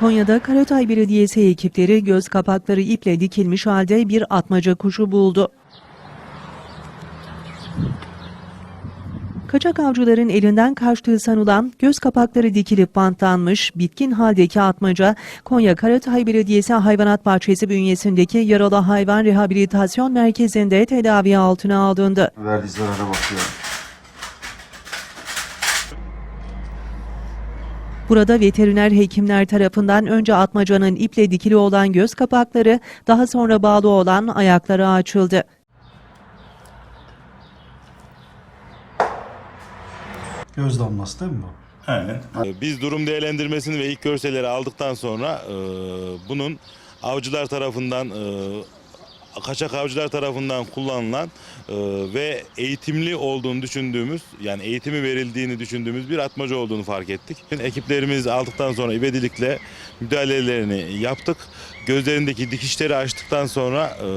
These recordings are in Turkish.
Konya'da Karatay Belediyesi ekipleri göz kapakları iple dikilmiş halde bir atmaca kuşu buldu. Kaçak avcıların elinden kaçtığı sanılan göz kapakları dikilip bantlanmış bitkin haldeki atmaca Konya Karatay Belediyesi Hayvanat Bahçesi bünyesindeki yaralı hayvan rehabilitasyon merkezinde tedavi altına alındı. Verdiği zarara bakıyor. Burada veteriner hekimler tarafından önce atmacanın iple dikili olan göz kapakları, daha sonra bağlı olan ayakları açıldı. Göz damlası değil mi bu? Aynen. Ee, Biz durum değerlendirmesini ve ilk görselleri aldıktan sonra e, bunun avcılar tarafından e, kaçak avcılar tarafından kullanılan e, ve eğitimli olduğunu düşündüğümüz yani eğitimi verildiğini düşündüğümüz bir atmaca olduğunu fark ettik. Ekiplerimiz aldıktan sonra ivedilikle müdahalelerini yaptık. Gözlerindeki dikişleri açtıktan sonra e,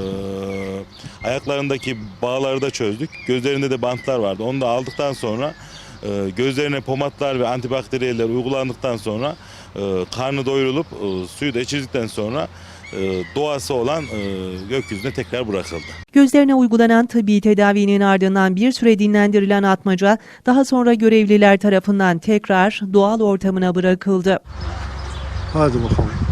ayaklarındaki bağları da çözdük. Gözlerinde de bantlar vardı. Onu da aldıktan sonra e, gözlerine pomatlar ve antibakteriyeller uygulandıktan sonra e, karnı doyurulup e, suyu da içirdikten sonra doğası olan e, gökyüzüne tekrar bırakıldı. Gözlerine uygulanan tıbbi tedavinin ardından bir süre dinlendirilen atmaca, daha sonra görevliler tarafından tekrar doğal ortamına bırakıldı. Hadi bakalım.